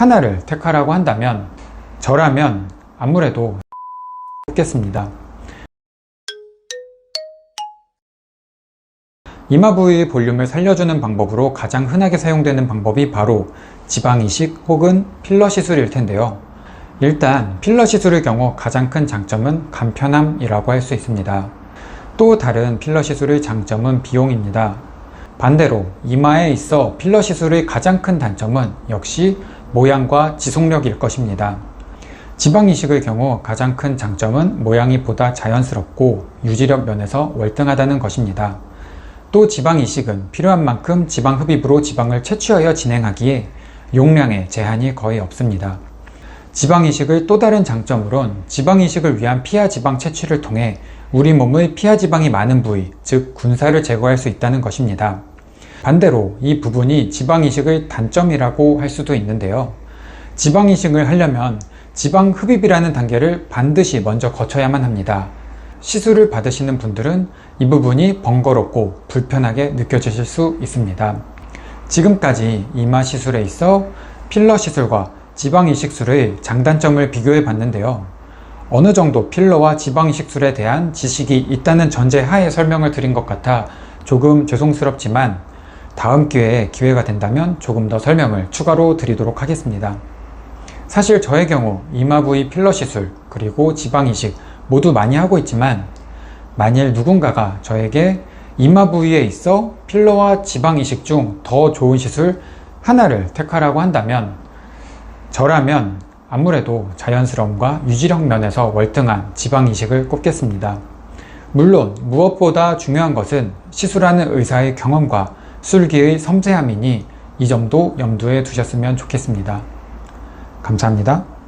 하나를 택하라고 한다면 저라면 아무래도 겠습니다. 이마 부위의 볼륨을 살려주는 방법으로 가장 흔하게 사용되는 방법이 바로 지방 이식 혹은 필러 시술일 텐데요. 일단 필러 시술의 경우 가장 큰 장점은 간편함이라고 할 수 있습니다. 또 다른 필러 시술의 장점은 비용입니다. 반대로 이마에 있어 필러 시술의 가장 큰 단점은 역시 모양과 지속력일 것입니다. 지방 이식의 경우 가장 큰 장점은 모양이 보다 자연스럽고 유지력 면에서 월등하다는 것입니다. 또 지방 이식은 필요한 만큼 지방 흡입으로 지방을 채취하여 진행하기에 용량에 제한이 거의 없습니다. 지방 이식의 또 다른 장점으론 지방 이식을 위한 피하 지방 채취를 통해 우리 몸의 피하 지방이 많은 부위, 즉 군살을 제거할 수 있다는 것입니다. 반대로 이 부분이 지방 이식의 단점이라고 할 수도 있는데요. 지방 이식을 하려면 지방 흡입이라는 단계를 반드시 먼저 거쳐야만 합니다. 시술을 받으시는 분들은 이 부분이 번거롭고 불편하게 느껴지실 수 있습니다. 지금까지 이마 시술에 있어 필러 시술과 지방 이식술의 장단점을 비교해 봤는데요. 어느 정도 필러와 지방 이식술에 대한 지식이 있다는 전제 하에 설명을 드린 것 같아 조금 죄송스럽지만 다음 기회에 기회가 된다면 조금 더 설명을 추가로 드리도록 하겠습니다. 사실 저의 경우 이마 부위 필러 시술 그리고 지방 이식 모두 많이 하고 있지만 만일 누군가가 저에게 이마 부위에 있어 필러와 지방 이식 중 더 좋은 시술 하나를 택하라고 한다면 저라면 아무래도 자연스러움과 유지력 면에서 월등한 지방 이식을 꼽겠습니다. 물론 무엇보다 중요한 것은 시술하는 의사의 경험과 술기의 섬세함이니 이 점도 염두에 두셨으면 좋겠습니다. 감사합니다.